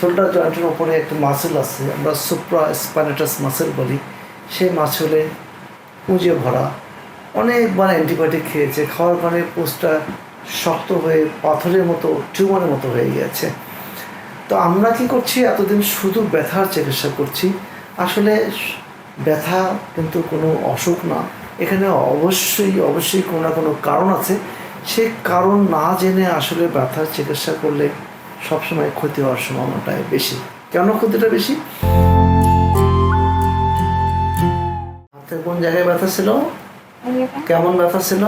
Shoulder জয়েন্টের ওপরে একটা মাসেল আছে, আমরা সুপ্রা স্পানেটাস মাসেল বলি। সেই মাসেলে পুঁজে ভরা অনেকবার অ্যান্টিবায়োটিক খেয়েছে, খাওয়ার পরে পোস্টটা শক্ত হয়ে পাথরের মতো টিউমারের মতো হয়ে গেছে। তো আমরা কি করছি? এতদিন শুধু ব্যথার চিকিৎসা করছি। আসলে ব্যথা কিন্তু কোনো অসুখ না। এখানে অবশ্যই অবশ্যই কোনো না কোনো কারণ আছে। সেই কারণ না জেনে আসলে ব্যথার চিকিৎসা করলে সবসময় ক্ষতি হওয়ার সম্ভাবনাটাই বেশি। কেন ক্ষতিটা বেশি? হাতের কোন জায়গায় ব্যথা ছিল? কেমন ব্যথা ছিল?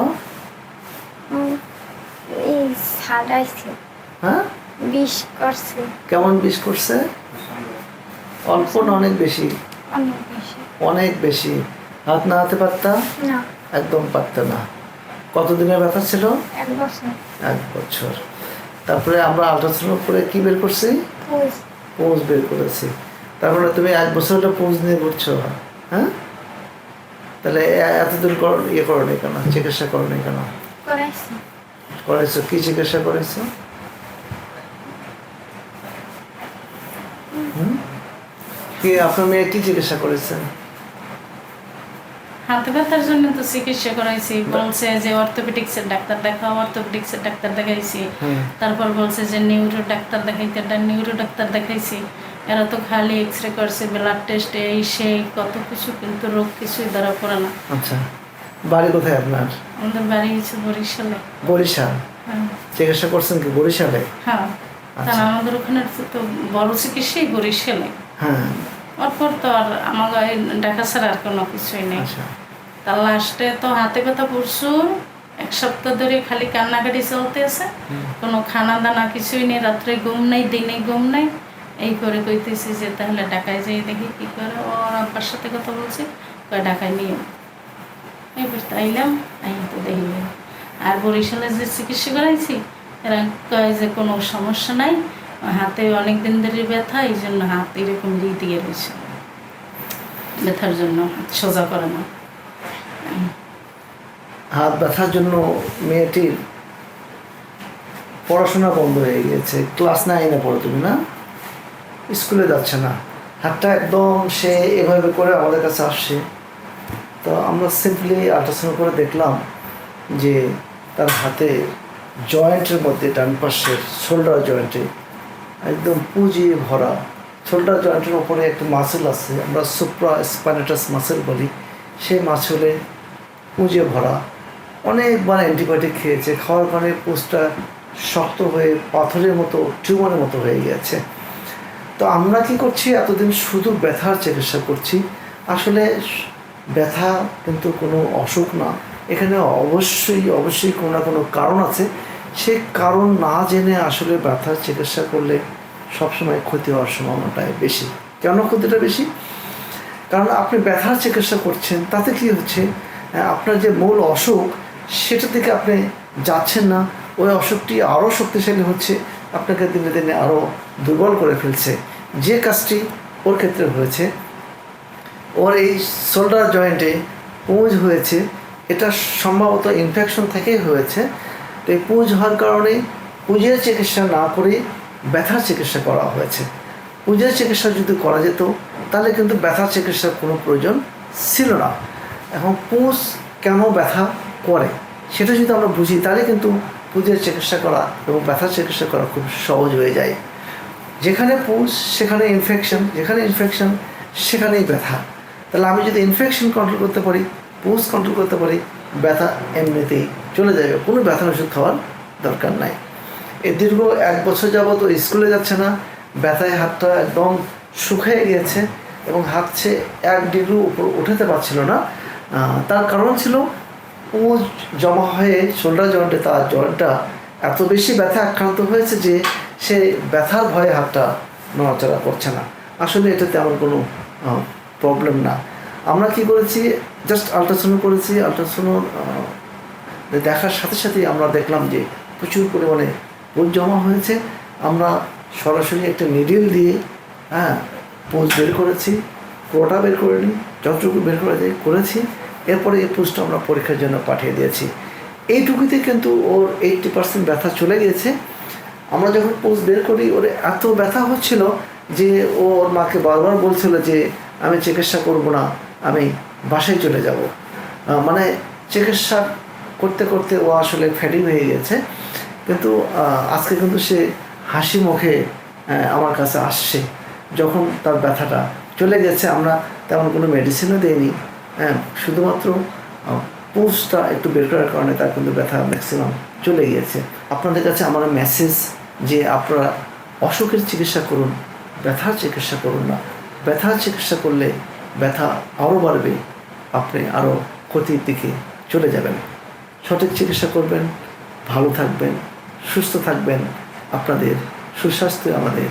হ্যাঁ? বিষ করছে। কেমন বিষ করছে? অল্প না অনেক বেশি? অনেক বেশি। হাত না হাতে পারতা একদম পারতে না। কতদিনের ব্যথা ছিল? এক বছর। এক বছর। তারপরে আমরা আল্ট্রাসাউন্ড করে কি বের করছি? পোজ। বের করেছি। তারপরে তুমি এক বছর হলো পোজ নিয়ে ঘুরছো হ্যাঁ? তাহলে এতদিন কর ইয়ে করো নি কেন? চিকিৎসা করো নি কেন? করাইছি। করেছ কি চিকিৎসা করেছ? কি আপনার মেয়ে কি চিকিৎসা করেছেন হাতে ব্যথার জন্য তো চিকিৎসা করাইছি বলছে যে অর্থোপেডিক্সের ডাক্তার দেখাও অর্থোপেডিক্সের ডাক্তার দেখাইছি। তারপর বলছে যে নিউরো ডাক্তার দেখাইতে নিউরো ডাক্তার দেখাইছি। এরা তো খালি এক্স রে করছে ব্লাড টেস্ট এই সেই কত কিছু কিন্তু রোগ কিছুই ধরা পড়ে না। আচ্ছা বাড়ি কোথায় আপনার? আমাদের বাড়ি হচ্ছে বরিশালে। বরিশাল? হ্যাঁ। চিকিৎসা করছেন কি বরিশালে? হ্যাঁ। আচ্ছা। আমাদের ওখানে তো বড় চিকিৎসাই বরিশালে। হ্যাঁ। তারপর তো আর আমার ঢাকা ছাড়া আর কোনো কিছুই নেই। আচ্ছা। তার লাস্টে তো হাতে কথা প্রচুর এক সপ্তাহ ধরে খালি কান্নাকাটি চলতে আছে কোনো খানা দানা কিছুই নেই রাত্রে ঘুম নেই দিনে ঘুম নেই। এই করে কইতেছি যে তাহলে ঢাকায় যাই দেখি কি করে। ও আব্বার সাথে কথা বলছি কয় ঢাকায় নিয়ে এবার তাইলাম আই তো দেখি আর বরিশালে যে চিকিৎসা করাইছি এরা কয় যে কোনো সমস্যা নাই হাতে অনেক দিন ধরে ব্যথা এই জন্য হাত এরকম দিয়ে রয়েছে। ব্যথার জন্য সোজা করে না। হাত ব্যথার জন্য মেয়েটির পড়াশোনা বন্ধ হয়ে গিয়েছে। ক্লাস নাইনে পড়ো তুমি, না? স্কুলে যাচ্ছে না। হাতটা একদম সে এভাবে করে আমাদের কাছে আসছে। তো আমরা সিম্পলি আল্ট্রাসাউন্ড করে দেখলাম যে তার হাতে জয়েন্টের মধ্যে ডান পাশের শোল্ডার জয়েন্টে একদম পুঁজি ভরা শোল্ডার জয়েন্টের ওপরে একটা মাসেল আছে, আমরা সুপ্রা স্পানেটাস মাসেল বলি। সেই মাসেলে পুঁজে ভরা। অনেকবার অ্যান্টিবায়োটিক খেয়েছে। খাওয়ার পরে পোস্টটা শক্ত হয়ে, পাথরের মতো টিউমারের মতো হয়ে গেছে। তো আমরা কি করছি? এতদিন শুধু ব্যথার চিকিৎসা করছি। আসলে ব্যথা কিন্তু কোনো অসুখ না। এখানে অবশ্যই অবশ্যই কোনো না কোনো কারণ আছে। সে কারণ না জেনে আসলে ব্যথার চিকিৎসা করলে সবসময় ক্ষতি হওয়ার সম্ভাবনাটাই বেশি। কেন ক্ষতিটা বেশি? কারণ আপনি ব্যথার চিকিৎসা করছেন, তাতে কি হচ্ছে? আপনার যে মূল অসুখ, সেটা থেকে আপনি যাচ্ছেন না। ওই অসুখটি আরও শক্তিশালী হচ্ছে, আপনাকে দিনে দিনে আরও দুর্বল করে ফেলছে। যে কাজটি ওর ক্ষেত্রে হয়েছে, ওর এই শোল্ডার জয়েন্টে পুঁজ হয়েছে, এটা সম্ভবত ইনফেকশন থেকেই হয়েছে। তো এই পুঁজ হওয়ার কারণে পুঁজের চিকিৎসা না করে ব্যথার চিকিৎসা করা হয়েছে। পুঁজের চিকিৎসা যদি করা যেত, তাহলে কিন্তু ব্যথার চিকিৎসার কোনো প্রয়োজন ছিল না। এখন পুঁজ কেন ব্যথা করে? সেটা যদি আমরা বুঝি, তাহলে কিন্তু পুঁজের চিকিৎসা করা এবং ব্যথার চিকিৎসা করা খুব সহজ হয়ে যায়। যেখানে পুঁজ সেখানে ইনফেকশন যেখানে ইনফেকশন সেখানেই ব্যথা। তাহলে আমি যদি ইনফেকশন কন্ট্রোল করতে পারি পুঁজ কন্ট্রোল করতে পারি, ব্যথা এমনিতেই চলে যাবে। কোনো ব্যথার ওষুধ খাওয়ার দরকার নাই। এই দীর্ঘ এক বছর যাবত স্কুলে যাচ্ছে না, ব্যথায় হাতটা একদম শুকিয়ে গিয়েছে এবং হাতছে এক ডিগ্রি উপর উঠাতে পারছিল না। তার কারণ ছিল পুঁজ জমা হয়ে শোল্ডার জয়েন্টে তার জয়েন্টটা এত বেশি ব্যথা আক্রান্ত হয়েছে যে সে ব্যথার ভয়ে হাতটা নড়াচড়া করছে না। আসলে এটা তেমন কোনো প্রবলেম না। আমরা কি করেছি জাস্ট আলট্রাসাউন্ড করেছি আলট্রাসাউন্ড দেখার সাথে সাথেই আমরা দেখলাম যে প্রচুর পরিমাণে পুঁজ জমা হয়েছে। আমরা সরাসরি একটা নিডিল দিয়ে হ্যাঁ পোজ বের করেছি। কোটা বের করে নিই যতটুকু বের করে যায় করেছি। এরপরে এই পুঁজটা আমরা পরীক্ষার জন্য পাঠিয়ে দিয়েছি। এইটুকুতে কিন্তু ওর এইটটি পার্সেন্ট ব্যথা চলে গিয়েছে। আমরা যখন পোস্ট বের করি, ওর এত ব্যথা হচ্ছিল যে ওর মাকে বারবার বলছিল যে, আমি চিকিৎসা করব না, আমি বাসায় চলে যাব। মানে চিকিৎসা করতে করতে ও আসলে ফ্যাটিং হয়ে গেছে কিন্তু আজকে কিন্তু সে হাসি মুখে আমার কাছে আসছে যখন তার ব্যথাটা। চলে গেছে, আমরা তেমন কোনো মেডিসিনও দিইনি। হ্যাঁ শুধুমাত্র পোস্টটা একটু বের করার কারণে তার কিন্তু ব্যথা ম্যাক্সিমাম চলে গিয়েছে। আপনাদের কাছে আমার মেসেজ যে আপনারা অসুখের চিকিৎসা করুন, ব্যথার চিকিৎসা করুন না। ব্যথার চিকিৎসা করলে ব্যথা আরও বাড়বে, আপনি আরও ক্ষতির দিকে চলে যাবেন। সঠিক চিকিৎসা করবেন, ভালো থাকবেন, সুস্থ থাকবেন। আপনাদের সুস্বাস্থ্য আমাদের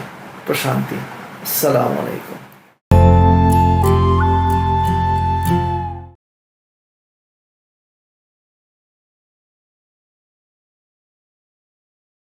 প্রশান্তি। আসসালামু আলাইকুম।